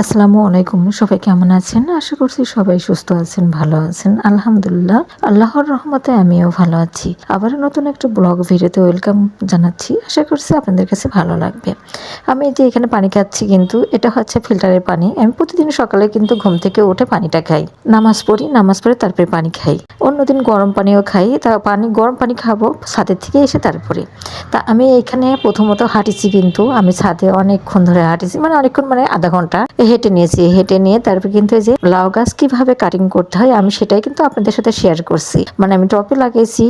আসসালামু আলাইকুম, সবাই কেমন আছেন? আশা করছি সবাই সুস্থ আছেন, ভালো আছেন। আলহামদুলিল্লাহ, আল্লাহর রহমতে আমিও ভালো আছি। আবার নতুন একটা ব্লগ ভিডিওতে ওয়েলকাম জানাচ্ছি। আশা করছি আপনাদের কাছে ভালো লাগবে। আমি যে এখানে পানি খাচ্ছি কিন্তু, এটা হচ্ছে ফিল্টারের পানি। আমি প্রতিদিন সকালে কিন্তু ঘুম থেকে উঠে পানিটা খাই। নামাজ পড়ি, নামাজ পড়ে তারপরে পানি খাই। অন্যদিন গরম পানিও খাই। তা পানি, গরম পানি খাব, ছাদের থেকে এসে তারপরে। তা আমি এখানে প্রথমত হাঁটিছি কিন্তু। আমি ছাদে অনেকক্ষণ ধরে হাঁটিছি মানে অনেকক্ষণ মানে আধা ঘণ্টা। হেঁটে নিয়েছি। হেঁটে নিয়ে তারপর কিন্তু যে লাউ গাছ কীভাবে কাটিং করতে হয়, আমি সেটাই কিন্তু আপনাদের সাথে শেয়ার করছি। মানে আমি টপে লাগিয়েছি,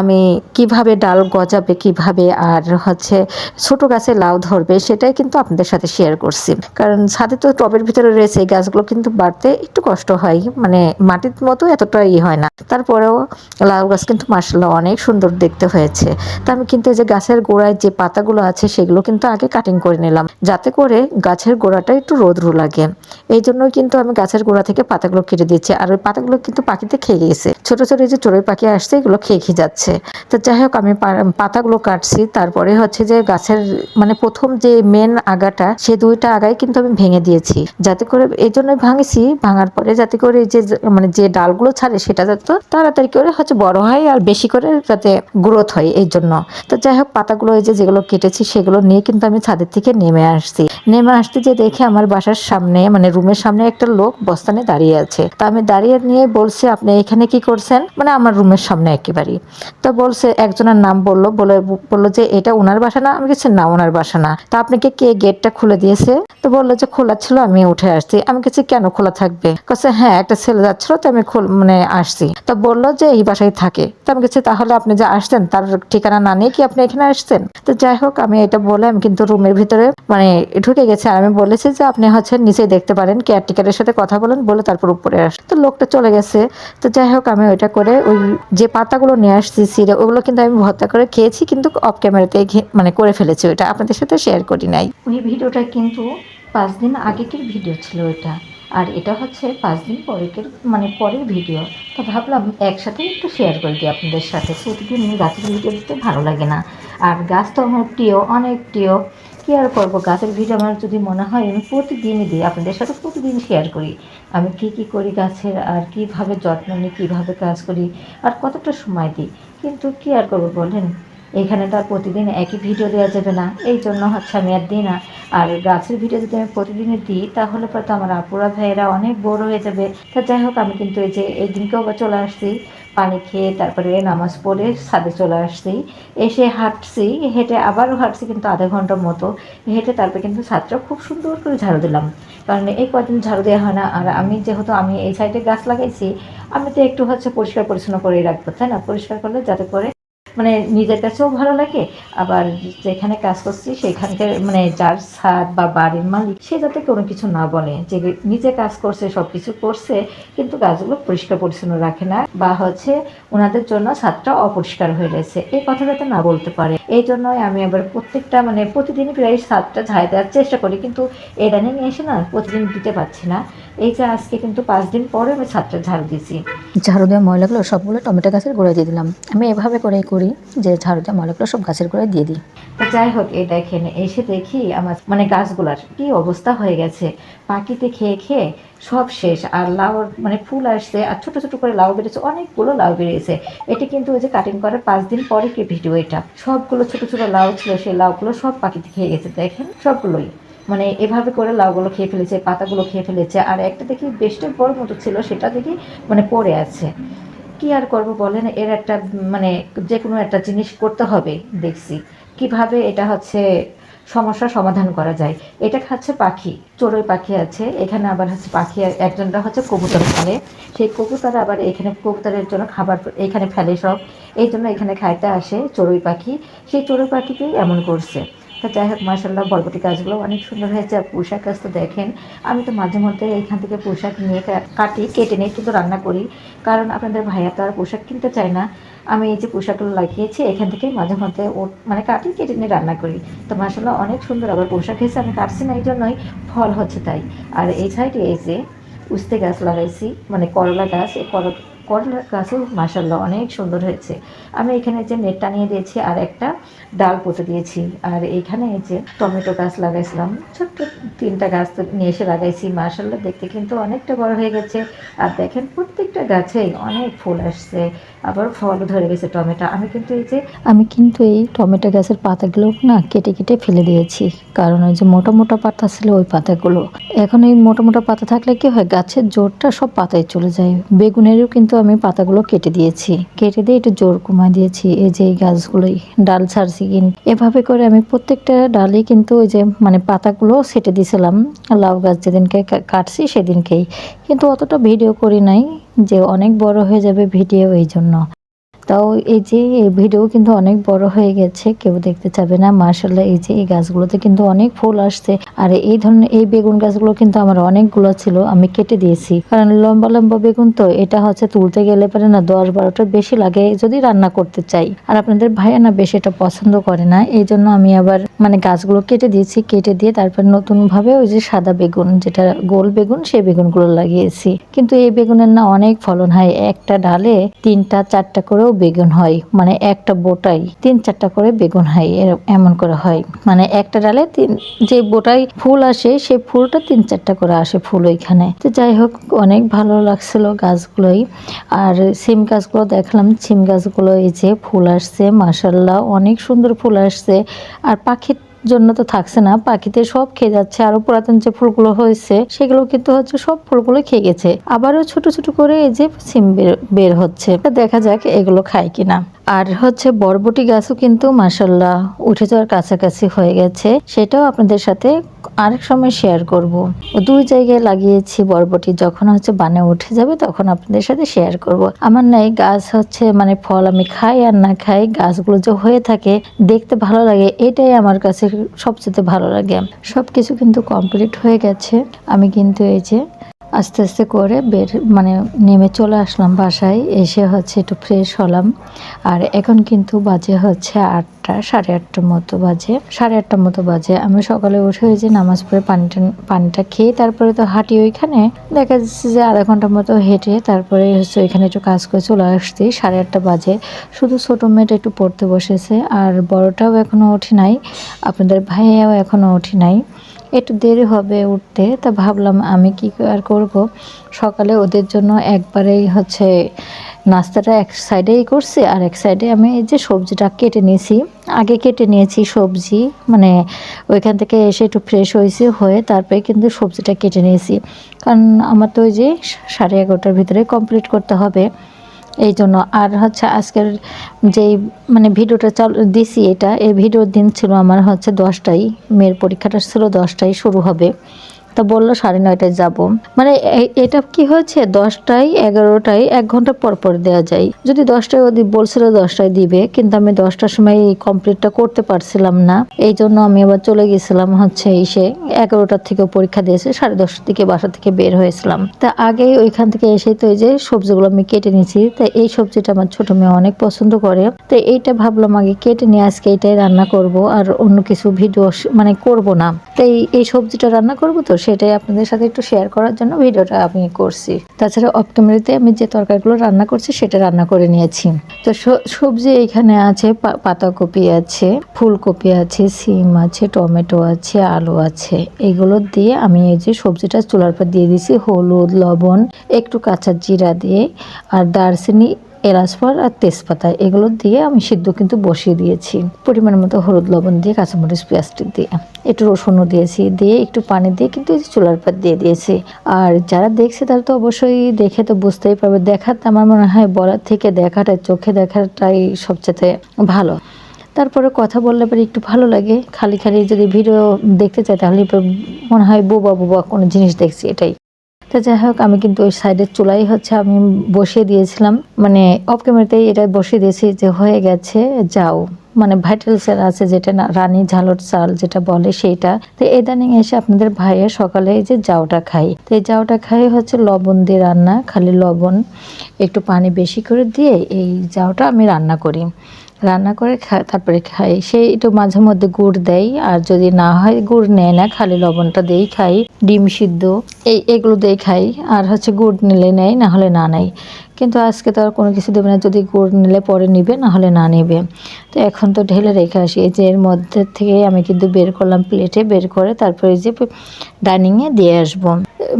আমি কীভাবে ডাল গজাবে, কীভাবে আর হচ্ছে ছোট গাছে লাউ ধরবে, সেটাই কিন্তু আপনাদের সাথে শেয়ার করছি। কারণ ছাদে তো টবের ভিতরে রয়েছে, এই গাছগুলো কিন্তু বাড়তে একটু কষ্ট হয়। মানে মাটির মতো এতটা ই হয় না। তারপরেও লাউ গাছ কিন্তু মার্শাল্লাহ অনেক সুন্দর দেখতে হয়েছে। তা আমি কিন্তু এই যে গাছের গোড়ায় যে পাতাগুলো আছে, সেগুলো কিন্তু আগে কাটিং করে নিলাম। যাতে করে গাছের গোড়াটা একটু রোদ্রু লাগে। এই জন্যই কিন্তু আমি গাছের গোড়া থেকে পাতাগুলো কেটে দিচ্ছি আর ওই পাতাগুলো কিন্তু পাখিতে খেয়ে গিয়েছে ছোট ছোট এই যে চড়ুই পাখি আসছে, এগুলো খেয়ে খেয়ে যাচ্ছে। তো যাই হোক, আমি পাতাগুলো কাটছি। তারপরে হচ্ছে যে গাছের মানে প্রথম যে মেন আগাটা, সে দুইটা আগাই কিন্তু আমি ভেঙে দিয়েছি। যাতে করে এই জন্যই ভাঙেছি। ভাঙার পরে যাতে করে যে মানে যে ডালগুলো ছাড়ে, সেটা যাতে তাড়াতাড়ি করে হচ্ছে বড় হয় আর বেশি করে যাতে গ্রোথ হয় এই জন্য। তো যাই হোক, পাতাগুলো এই যে যেগুলো কেটেছি, সেগুলো নিয়ে কিন্তু আমি ছাদের থেকে নেমে আসছি। নেমে আসতে যে দেখে আমার বাসার সামনে মানে রুমের সামনে একটা লোক বস্তানে দাঁড়িয়ে আছে। তা আমি দাঁড়িয়ে নিয়ে বলছি, আপনি এখানে কি করছেন? মানে আমার রুমের সামনে একেবারেই। তো বলছে, একজনের নাম বলল, বলে, বলল যে, এটা ওনার বাসা না? আমি কিছু না, ওনার বাসা না। তা আপনাকে কে গেটটা খুলে দিয়েছে? তো বলল যে, খোলা ছিল, আমি উঠে আসছি। আমি কিছু কেন খোলা থাকবে? কাছে হ্যাঁ একটা ছেলে যাচ্ছিল, তো আমি মানে আসছি। তো বলল যে, এই বাসায় থাকে। তো আমি কিছু তাহলে আপনি যে আসতেন তার ঠিকানা না নিয়ে কি আপনি এখানে আসছেন? তো যাই হোক, আমি এটা বলে আমি কিন্তু রুমের ভিতরে মানে ঢুকে গেছি। আর আমি বলেছি যে, আপনি হচ্ছে নিচে দেখতে পারেন কেয়ারটেকারের সাথে কথা বলেন, বলে তারপর উপরে আস তো লোকটা চলে গেছে। তো যাই হোক, আমি ওইটা করে ওই যে পাতাগুলো নিয়ে আসছি, সিরে, ওগুলো কিন্তু আমি ভর্তা করে খেয়েছি, কিন্তু অফ ক্যামেরাতে মানে করে ফেলেছি ওইটা। আপনাদের সাথে শেয়ার করি নাই। ওই ভিডিওটা কিন্তু পাঁচ দিন আগেকের ভিডিও ছিল ওইটা। আর এটা হচ্ছে পাঁচ দিন পরের মানে পরের ভিডিও। তো ভাবলাম একসাথে একটু শেয়ার করে দিই আপনাদের সাথে। প্রতিদিন গাছের ভিডিও দিতে ভালো লাগে না। আর গাছ তো আমার প্রিয়, অনেক প্রিয়। আর করব? গাছের ভিড় আমার যদি মনে হয়, আমি প্রতিদিনই দিই, আপনাদের সাথে প্রতিদিন শেয়ার করি। আমি কি কি করি গাছের, আর কীভাবে যত্ন নিই, কীভাবে কাজ করি, আর কতটা সময় দিই? কিন্তু কী আর করব বলেন? এখানে তো আর প্রতিদিন একই ভিডিও দেওয়া যাবে না। এই জন্য হচ্ছে আমি আর দিই না। আর গাছের ভিডিও যদি আমি প্রতিদিনই দিই, তাহলে পরে তো আমার আপুরা ভাইয়েরা অনেক বড় হয়ে যাবে। তা যাই হোক, আমি কিন্তু এই যে এই দিনকেও চলে আসছি। পানি খেয়ে তারপরে নামাজ পড়ে ছাদে চলে আসছি। এসে হাঁটছি, হেঁটে আবারও হাঁটছি কিন্তু আধা ঘণ্টার মতো। হেঁটে তারপরে কিন্তু ছাদটা খুব সুন্দর করে ঝাড়ু দিলাম। কারণ এই কদিন ঝাড়ু দেওয়া হয় না। আর আমি যেহেতু আমি এই সাইডে গাছ লাগাইছি, আমি তো একটু হচ্ছে পরিষ্কার পরিচ্ছন্ন করেই রাখব, তাই না? পরিষ্কার করলে যাতে করে মানে নিজের কাছেও ভালো লাগে, আবার যেখানে কাজ করছি সেখানকার মানে যার ছাদ বা বাড়ির মালিক, সে যাতে কোনো কিছু না বলে, যে নিজে কাজ করছে সব কিছু করছে, কিন্তু গাছগুলো পরিষ্কার পরিচ্ছন্ন রাখে না, বা হচ্ছে ওনাদের জন্য ছাদটা অপরিষ্কার হয়ে রয়েছে। এই কথা যাতে না বলতে পারে। এই জন্যই আমি আবার প্রত্যেকটা মানে প্রতিদিনই প্রায় ছাদটা ঝাড় দেওয়ার চেষ্টা করি, কিন্তু এদানিং এসে না প্রতিদিন দিতে পারছি না। এই যে আজকে কিন্তু পাঁচ দিন পরে আমি ছাদটা ঝাড়ু দিয়েছি। ঝাড়ু দেওয়া ময়লাগুলো সবগুলো টমেটো গাছের গোড়ায় দিয়ে দিলাম। আমি এভাবে করেই করি যে ঝাড়ু দেওয়া ময়লাগুলো সব গাছের গোড়ায় দিয়ে দিই। তো যাই হোক এই দেখেন এসে দেখি আমার মানে গাছগুলার কি অবস্থা হয়ে গেছে। পাখিতে খেয়ে খেয়ে সব শেষ আর লাউ মানে ফুল আসছে আর ছোট ছোট করে লাউ বেরিয়েছে অনেকগুলো লাউ বেরিয়েছে। এটা কিন্তু ওই যে কাটিং করার পাঁচ দিন পরে কি ভিডিও এটা। সবগুলো ছোট ছোট লাউ ছিল সেই লাউগুলো সব পাখিতে খেয়ে গেছে দেখেন সবগুলোই। মানে এভাবে করে লাউগুলো খেয়ে ফেলেছে, পাতাগুলো খেয়ে ফেলেছে, আর একটা দেখি বেশটা বড় মতো ছিল, সেটা দেখি মানে পড়ে আছে। কি আর করব বলেন? এর একটা মানে যে কোনো একটা জিনিস করতে হবে, দেখছি। কীভাবে এটা হচ্ছে সমস্যার সমাধান করা যায়? এটা খাচ্ছে পাখি, চড়ুই পাখি আছে, এখানে আবার হচ্ছে পাখি একজনটা হচ্ছে কবুতর ফেলে সেই কবুতর আবার এখানে কবুতরের জন্য খাবার, এখানে ফেলে সব। এই জন্য এখানে খাইতে আসে চড়ুই পাখি। সেই চড়ুই পাখিকেই এমন করছে। তা যাই হোক মার্শাল্লাহ বরবটি গাছগুলো অনেক সুন্দর হয়েছে। আর পোশাক গাছ তো দেখেন, আমি তো মাঝে মধ্যে এইখান থেকে পোশাক নিয়ে কাটি, কেটে নিয়ে কিন্তু রান্না করি। কারণ আপনাদের ভাইয়া তো আর পোশাক কিনতে চায় না। আমি এই যে পোশাকগুলো লাগিয়েছি, এখান থেকেই মাঝে মধ্যে ও মানে কাটি, কেটে নিয়ে রান্না করি। তো মার্শাল্লাহ অনেক সুন্দর আবার পোশাক হয়েছে, আমি কাটছি না এই জন্যই ফল হচ্ছে তাই। আর এই সাইডে এই যে উস্তে গাছ লাগাইছি মানে করলা গাছ, এই কর করলার গাছও মাসাল্লাহ অনেক সুন্দর হয়েছে। আমি এখানে যে নেট টানিয়ে দিয়েছি আর একটা ডাল পুঁতে দিয়েছি। আর এইখানে এই যে টমেটো গাছ লাগাইছিলাম, ছোট্ট তিনটা গাছ নিয়ে এসে লাগাইছি মাসাল্লাহ দেখতে কিন্তু অনেকটা বড় হয়ে গেছে। আর দেখেন প্রত্যেকটা গাছেই অনেক ফুল আসছে, আবার ফল ধরে গেছে টমেটো। আমি কিন্তু এই যে আমি কিন্তু এই টমেটো গাছের পাতাগুলো না কেটে কেটে ফেলে দিয়েছি, কারণ ওই যে মোটা মোটা পাতা ছিল ওই পাতাগুলো। এখন এই মোটা মোটা পাতা থাকলে কি হয়, গাছের জোরটা সব পাতায় চলে যায়। বেগুনেরও কিন্তু আমি পাতাগুলো কেটে দিয়েছি। কেটে দিয়ে একটু জোর কমা দিয়েছি। এই যে এই গাছগুলোই, ডাল ছাড়ছি কিন্তু এভাবে করে আমি প্রত্যেকটা ডালে কিন্তু ওই যে মানে পাতাগুলো সেটে দিয়েছিলাম লাউ গাছ যেদিনকে কাটছি সেদিনকেই। কিন্তু অতটা ভিডিও করি নাই যে অনেক বড় হয়ে যাবে ভিডিও এই জন্য। তাও এই যে ভিডিও কিন্তু অনেক বড় হয়ে গেছে, কেউ দেখতে চাবে না। মার্শাল্লাহ এই যে এই গাছগুলোতে কিন্তু অনেক ফুল আসছে। আর এই ধরনের এই বেগুন গাছগুলো কিন্তু আমার অনেকগুলো ছিল, আমি কেটে দিয়েছি। কারণ লম্বা লম্বা বেগুন তো, এটা হচ্ছে তুলতে গেলে পারে না, দশ বারোটা বেশি লাগে যদি রান্না করতে চাই। আর আপনাদের ভাইয়া না বেশি এটা পছন্দ করে না এই জন্য আমি আবার মানে গাছগুলো কেটে দিয়েছি, কেটে দিয়ে তারপর নতুন ভাবে ওই যে সাদা বেগুন, যেটা গোল বেগুন, সেই বেগুনগুলো লাগিয়েছি। কিন্তু এই বেগুনের না অনেক ফলন হয়, একটা ডালে তিনটা, চারটা করেও বেগুন হয় মানে একটা বোটাই তিন চারটা করে বেগুন হয় এমন করে হয়। মানে একটা ডালে তিন, যে বোটাই ফুল আসে সেই ফুলটা তিন চারটা করে আসে ফুল ওইখানে। তো যাই হোক, অনেক ভালো লাগছিল গাছগুলোই। আর সিম গাছগুলো দেখলাম, সিম গাছগুলো এই যে ফুল আসছে মাসাল্লাহ অনেক সুন্দর ফুল আসছে। আর পাখির জন্য তো থাকছে না। পাখিতে সব খেয়ে যাচ্ছে, আরও পুরাতন যে ফুলগুলো হয়েছে, সেগুলো কিন্তু হচ্ছে সব ফুলগুলো খেয়ে গেছে। আবারও ছোট ছোট করে এই যে সিম বের হচ্ছে। দেখা যাক এগুলো খায় কিনা। আর হচ্ছে বরবটি গাছও কিন্তু মাসাল্লাহ উঠে যাওয়ার কাছাকাছি হয়ে গেছে। সেটাও আপনাদের সাথে আরেক সময় শেয়ার করব। দুই জায়গায় লাগিয়েছি বরবটি, যখন হচ্ছে বানে উঠে যাবে তখন আপনাদের সাথে শেয়ার করব। আমার নাই গাছ হচ্ছে মানে ফল আমি খাই আর না খাই, গাছগুলো যে হয়ে থাকে, দেখতে ভালো লাগে, এটাই আমার কাছে সবচেয়ে ভালো লাগে। সব কিছু কিন্তু কমপ্লিট হয়ে গেছে। আমি কিন্তু এই যে আস্তে আস্তে করে বের মানে নেমে চলে আসলাম বাসায়, এসে হচ্ছে একটু ফ্রেশ হলাম। আর এখন কিন্তু বাজে হচ্ছে আটটা, সাড়ে আটটার মতো বাজে, সাড়ে আটটার মতো বাজে। আমি সকালে উঠে ওই যে নামাজ পড়ে পানিটা পানিটা খেয়ে তারপরে তো হাঁটি ওইখানে। দেখা যাচ্ছে যে আধা ঘণ্টার মতো হেঁটে তারপরে হচ্ছে ওইখানে একটু কাজ করে চলে আসছি, সাড়ে আটটা বাজে। শুধু ছোটো মেয়েটা একটু পড়তে বসেছে, আর বড়টাও এখনও ওঠে নাই, আপনাদের ভাইয়াও এখনও ওঠে নাই। একটু দেরি হবে উঠতে, তা ভাবলাম আমি কি আর করব। সকালে ওদের জন্য একবারেই হচ্ছে নাস্তাটা এক সাইডেই করছি, আর এক সাইডে আমি এই যে সবজিটা কেটে নিয়েছি। আগে কেটে নিয়েছি সবজি মানে ওইখান থেকে এসে একটু ফ্রেশ হয়েছি, হয়ে তারপরে কিন্তু সবজিটা কেটে নিয়েছি। কারণ আমার তো ওই যে সাড়ে এগারোটার ভিতরে কমপ্লিট করতে হবে। এই জন্য আর হচ্ছে আজকের যেই মানে ভিডিওটা চাল, দিছি এটা, এই ভিডিওর দিন ছিল আমার হচ্ছে দশটায়, মেয়ের পরীক্ষাটা ছিল দশটায় শুরু হবে। তা বলল, সাড়ে নয়টায় যাব। মানে এটা কি হয়েছে? দশটায়, এগারোটায়, এক ঘণ্টা পর পর দেওয়া যায়। যদি দশটায় ওদি বলছিল, দশটায় দিবে। কিন্তু আমি দশটার সময় এই কমপ্লিটটা করতে পারছিলাম না। এই জন্য আমি আবার চলে গেছিলাম হচ্ছে এসে এগারোটার থেকে পরীক্ষা দিয়েছে, সাড়ে দশটার দিকে বাসা থেকে বের হয়েছিলাম। তা আগেই ওইখান থেকে এসে তো এই যে সবজিগুলো আমি কেটে নিয়েছি, তা এই সবজিটা আমার ছোট মেয়ে অনেক পছন্দ করে। তো এইটা ভাবলাম আগে কেটে নিয়ে আজকে এইটাই রান্না করব, আর অন্য কিছু ভিডিও মানে করব না। তাই এই সবজিটা রান্না করব তো? সেটাই আপনাদের সাথে একটু শেয়ার করার জন্য ভিডিওটা আমি করছি। তাছাড়া অফ ক্যামেরাতে আমি যে তরকারিগুলো রান্না করছি সেটা রান্না করে নিয়েছি। তো সবজি এখানে আছে পাতাকপি আছে, ফুলকপি আছে, সিম আছে, টমেটো আছে, আলু আছে। এগুলো দিয়ে আমি এই যে সবজিটা চুলার পর দিয়ে দিয়েছি, হলুদ, লবণ, একটু কাঁচা জিরা দিয়ে, আর দারচিনি এলাচফল আর তেজপাতা, এগুলো দিয়ে আমি সিদ্ধ কিন্তু বসিয়ে দিয়েছি। পরিমাণ মতো হলুদ লবণ দিয়ে, কাঁচামরিচ, পেঁয়াজটি দিয়ে। একটু রসুনও দিয়েছি, দিয়ে একটু পানি দিয়ে কিন্তু চুলার পাত দিয়ে দিয়েছি। আর যারা দেখছে তারা তো অবশ্যই দেখে তো বুঝতেই পারবে। দেখাতে আমার মনে হয় বলার থেকে দেখাটা, চোখে দেখাটাই সবচেয়ে ভালো। তারপরে কথা বললে পরে একটু ভালো লাগে। খালি খালি যদি ভিডিও দেখতে চাই তাহলে মনে হয় বোবা বোবা কোনো জিনিস দেখছি এটাই। তো যাই হোক, আমি কিন্তু ওই সাইডের চুলাই হচ্ছে আমি বসিয়ে দিয়েছিলাম। মানে অফ ক্যামেরাতেই এটা বসিয়ে দিয়েছি যে হয়ে গেছে, যাও। মানে ভাইটাল চাল আছে যেটা রানী ঝালর চাল যেটা বলে সেইটা। তো ইদানিং এসে আপনাদের ভাইয়ের সকালে এই যে জাউটা খাই। তো এই জাউটা খাই হচ্ছে লবণ দিয়ে রান্না, খালি লবণ, একটু পানি বেশি করে দিয়ে এই জাউটা আমি রান্না করি। রান্না করে তারপরে খাই। সেই একটু মাঝে মধ্যে গুড় দেয়, আর যদি না হয় গুড় নেয় না, খালি লবণটা দিয়েই খাই, ডিম সিদ্ধ, এই, এগুলো দিয়েই খাই। আর হচ্ছে গুড় নিলে নেয়, না হলে না নেয়। কিন্তু আজকে তো আর কোনো কিছু দেবে না। যদি গুড় নিলে পরে নিবে, না হলে না নেবে। তো এখন তো ঢেলে রেখে আসি। এই যে এর মধ্যে থেকে আমি কিন্তু বের করলাম প্লেটে, বের করে তারপরে এই যে ডাইনিংয়ে দিয়ে আসব।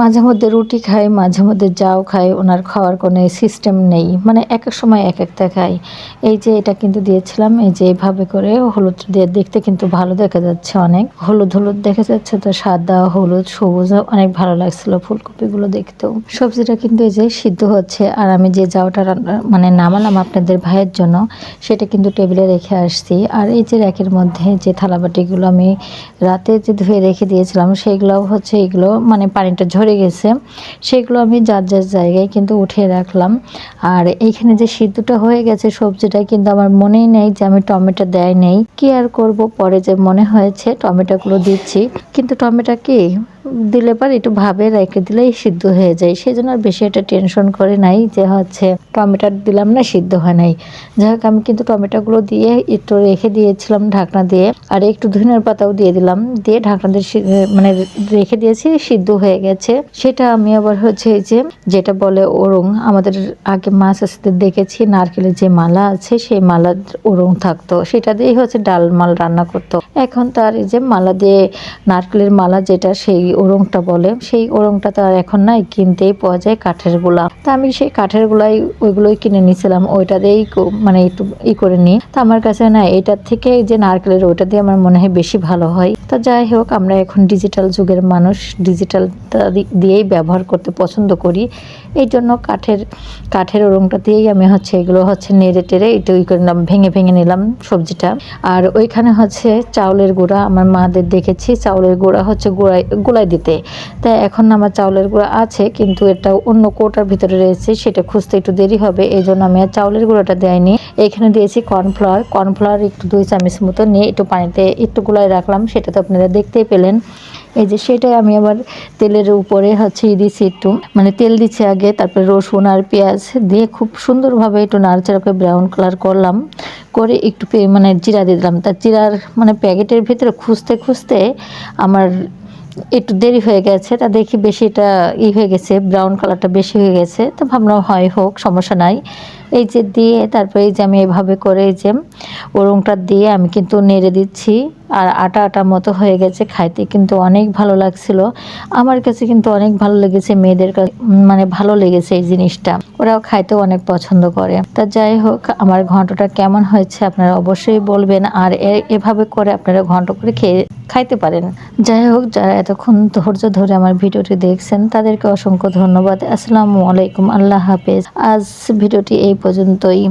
মাঝে মধ্যে রুটি খাই, মাঝে মধ্যে যাও খাই, ওনার খাওয়ার কোনো সিস্টেম নেই। মানে এক এক সময় এক একটা খাই। এই যে এটা কিন্তু দিয়েছিলাম, এই যে এইভাবে করে হলুদ দিয়ে দেখতে কিন্তু ভালো দেখা যাচ্ছে অনেক। হলুদ হলুদ দেখা যাচ্ছে তো, সাদা, হলুদ, সবুজ, অনেক ভালো লাগছিল ফুলকপিগুলো দেখতেও। সবজিটা কিন্তু এই যে সিদ্ধ হচ্ছে আর আমি যে যাওটা মানে নামালাম আপনাদের ভাইয়ের জন্য, সেটা কিন্তু টেবিলে রেখে আসছি। আর এই যে র্যাকের মধ্যে যে থালাবাটিগুলো আমি রাতে যে ধুয়ে রেখে দিয়েছিলাম সেইগুলো হচ্ছে এগুলো মানে পানিটা ঝরে গেছে। সেগুলো আমি যার যার জায়গায় কিন্তু উঠিয়ে রাখলাম। আর এইখানে যে সিদ্ধটা হয়ে গেছে সবজিটা কিন্তু আমার মনেই নেই যে আমি টমেটো দেয় নেই। কি আর করব? পরে যে মনে হয়েছে, টমেটোগুলো দিচ্ছি। কিন্তু টমেটো কি? দিলে পর একটু ভাবে রেখে দিলেই সিদ্ধ হয়ে যায়। সেই জন্য আর বেশি একটা টেনশন করে নাই যে হচ্ছে টমেটো দিলাম না, সিদ্ধ হয় নাই। যাই হোক, আমি কিন্তু টমেটোগুলো দিয়ে একটু রেখে দিয়েছিলাম ঢাকনা দিয়ে। আর একটু ধনিয়ার পাতাও দিয়ে দিলাম। দিয়ে ঢাকনা দিয়ে মানে রেখে দিয়েছি, সিদ্ধ হয়ে গেছে। সেটা আমি আবার হচ্ছে এই যে, যেটা বলে ওরং, আমাদের আগে মাছ আসতে দেখেছি নারকেলের যে মালা আছে, সেই মালার ওরং থাকতো। সেটা দিয়েই হচ্ছে ডাল মাল রান্না করতো। এখন তার এই যে মালা দিয়ে নারকেলের মালা যেটা, সেই ওরংটা বলে, সেই ওরংটা তো আর এখন নাই, কিনতেই পাওয়া যায় কাঠের গোলা। তা আমি সেই কাঠের গোলাই ওইগুলোই কিনে নিয়েছিলাম ওইটা দিয়েই মানে একটু ই করে নিই। তা আমার কাছে না, এটার থেকে যে নারকেলের ওইটা দিয়ে আমার মনে হয় বেশি ভালো হয়। তা যাই হোক, আমরা এখন ডিজিটাল যুগের মানুষ ডিজিটাল দিয়েই ব্যবহার করতে পছন্দ করি। এই জন্য কাঠের কাঠের ওরংটা দিয়েই আমি হচ্ছে এগুলো হচ্ছে নেড়ে টেড়ে একটু ই করে নিলাম, ভেঙে ভেঙে নিলাম সবজিটা। আর ওইখানে হচ্ছে চাউলের গুঁড়া, আমার মাদের দেখেছি, চাউলের গুঁড়া হচ্ছে গুঁড়াই গুলাই দিতে। তাই এখন আমার চাউলের গুঁড়া আছে, কিন্তু এটা অন্য কোটার ভিতরে রয়েছে, সেটা খুঁজতে একটু দেরি হবে, এই জন্য আমি আর চাউলের গুঁড়োটা দেয়নি। এখানে দিয়েছি কর্নফ্লাওয়ার। কর্নফ্লাওয়ার একটু দুই চামচ মতো নিয়ে একটু পানিতে একটু গুলাই রাখলাম সেটা তো আপনারা দেখতেই পেলেন। এই যে সেটাই আমি আবার তেলের উপরে হচ্ছে ই দিচ্ছি একটু মানে তেল দিচ্ছি আগে, তারপরে রসুন আর পেঁয়াজ দিয়ে খুব সুন্দরভাবে একটু নাড়াচাড়া করে ব্রাউন কালার করলাম। করে একটু মানে জিরা দিয়ে দিলাম। তার জিরার মানে প্যাকেটের ভিতরে খুঁজতে খুঁজতে আমার একটু দেরি হয়ে গেছে, তা দেখি বেশি এটা ই হয়ে গেছে ব্রাউন কালারটা বেশি হয়ে গেছে, তো ভাবলাম হয় হোক, সমস্যা নাই। এই যে দিয়ে, তারপরে এই যে আমি এভাবে করে এই যে ওরংটা দিয়ে আমি কিন্তু নেড়ে দিচ্ছি। আর আটা আটা মতো হয়ে গেছে খাইতে, কিন্তু অনেক ভালো লাগছিল। আমার কাছে কিন্তু অনেক ভালো লেগেছে, মেয়েদের মানে ভালো লেগেছে এই জিনিসটা। ওরাও খাইতেও অনেক পছন্দ করে। তা যাই হোক, আমার ঘন্টটা কেমন হয়েছে আপনারা অবশ্যই বলবেন। আর এভাবে করে আপনারা ঘন্ট করে খেয়ে, খাইতে পারেন। যাই হোক, যারা এতক্ষণ ধৈর্য ধরে আমার ভিডিওটি দেখছেন, তাদেরকে অসংখ্য ধন্যবাদ। আসসালামু আলাইকুম, আল্লাহ হাফেজ। আজ ভিডিওটি এই পর্যন্তই